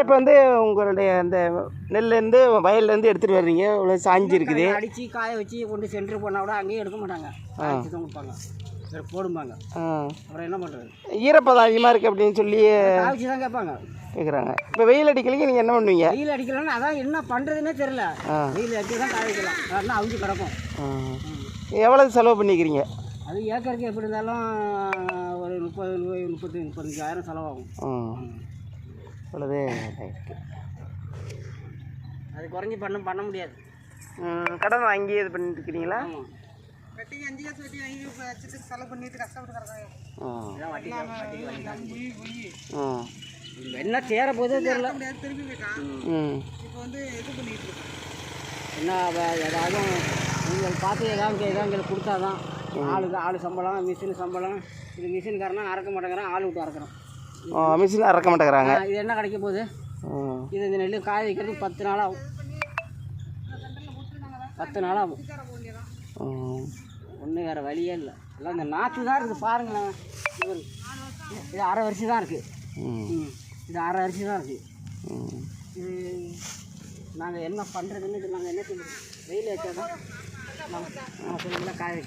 இப்போ வந்து உங்களுடைய அந்த நெல்லேருந்து வயல்லேருந்து எடுத்துகிட்டு வர்றீங்க. இவ்வளோ சாஞ்சி இருக்குது. அடித்து காய வச்சு கொண்டு சென்டர் போனால் கூட அங்கேயும் எடுக்க மாட்டாங்க. அடிச்சு தான் கொடுப்பாங்க போடும்பாங்க. அப்புறம் என்ன பண்ணுறது ஈரப்பதம் அதிகமாக இருக்குது அப்படின்னு சொல்லி காய்ச்சி தான் கேட்பாங்க. கேட்குறாங்க இப்போ வெயில் அடிக்கலைக்கு நீங்கள் என்ன பண்ணுவீங்க? வெயில் அடிக்கலன்னா அதான் என்ன பண்ணுறதுன்னே தெரில. வெயில் அடிச்சு தான் காய வைக்கலாம். இல்லைன்னா அவிஞ்சு கிடக்கும். ஆ. எவ்வளவு செலவு பண்ணிக்கிறீங்க? அது ஏக்கருக்கு எப்படி இருந்தாலும் ஒரு முப்பது முப்பத்தி முப்பத்தஞ்சாயிரம் செலவாகும். ம். இவ்வளவு ரைட்டு அது குறைஞ்சி பண்ண பண்ண முடியாது. கடன் வாங்கி இது பண்ணிட்டு இருக்கிறீங்களா அஞ்சு காசு வட்டி வாங்கி வச்சுட்டு செலவு பண்ணிட்டு கஷ்டப்பட்டு என்ன சேர போதே தெரியல. திரும்பி இப்போ வந்து இது பண்ணிட்டு இருக்கான். என்ன ஏதாவது நீங்கள் பார்த்து ஏதாவது ஏதாவது எங்களுக்கு கொடுத்தா தான் ஆளுக்கு ஆள் சம்பளம் மிஷின் சம்பளம். இது மிஷின்காரனா அறக்க மாட்டேங்கிறான் ஆள் விட்டு அறக்குறோம் மிஷின் அறக்க மாட்டேங்கிறாங்க. இது என்ன கிடைக்க போகுது? இது இந்த நெல் காய வைக்கிறதுக்கு பத்து நாள் ஆகும். பத்து நாள் ஆகும். ஒன்றும் வேறு வழியே இல்லை. எல்லாம் இந்த நாற்று தான் இருக்குது பாருங்களேன். இது அரை வருஷம் தான் இருக்குது இது அரை அரிசி தான் இருக்குது இது நாங்கள் என்ன பண்ணுறதுன்னு நாங்கள் என்ன வெயில் வச்சா தான் நாங்கள் காய வைக்கணும்